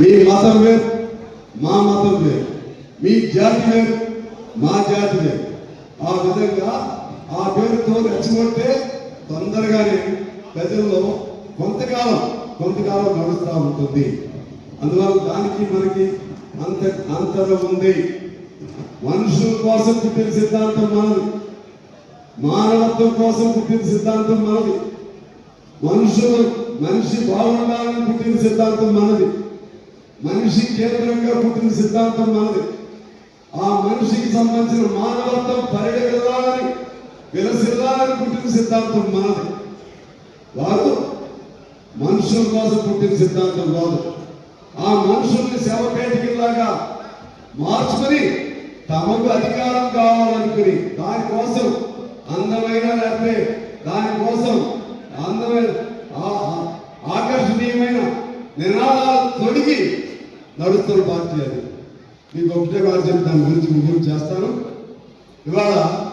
మీ మతం వేరు మా మతం వేరు. మీ జాతి వేరు మా జాతి వేరు. ఆ విధంగా ఆ పేరుతో రెచ్చగొట్టే తొందరగానే ప్రజల్లో కొంతకాలం కొంతకాలం నడుస్తూ ఉంటుంది. అందువల్ల దానికి మనకి అంత అంతరం ఉంది. మనుషుల కోసం పుట్టిన సిద్ధాంతం మనది. మానవత్వం కోసం పుట్టిన సిద్ధాంతం మనది. మనుషులు మనిషి బాగుండాలని పుట్టిన సిద్ధాంతం మనది. మనిషి కేంద్రంగా పుట్టిన సిద్ధాంతం మనది ఆ మనిషికి సంబంధించిన మానవత్వం పరిగెళ్ళాలని విలసిల్లాలని పుట్టిన సిద్ధాంతం మనది. వారు మనుషుల కోసం పుట్టిన సిద్ధాంతం కాదు. ఆ మనుషుల్ని శవపేటికలాగా మార్చుకొని తమకు అధికారం కావాలనుకుని దానికోసం అందమైన లేకపోతే దానికోసం అందమైన ఆ- ఆ- ఆకర్షణీయమైన నినాదాలు తొడిగి నడుస్తున్న పార్టీ అది. మీకు ఒకటే మాట దాని గురించి ముగ్గురు చేస్తాను. ఇవాళ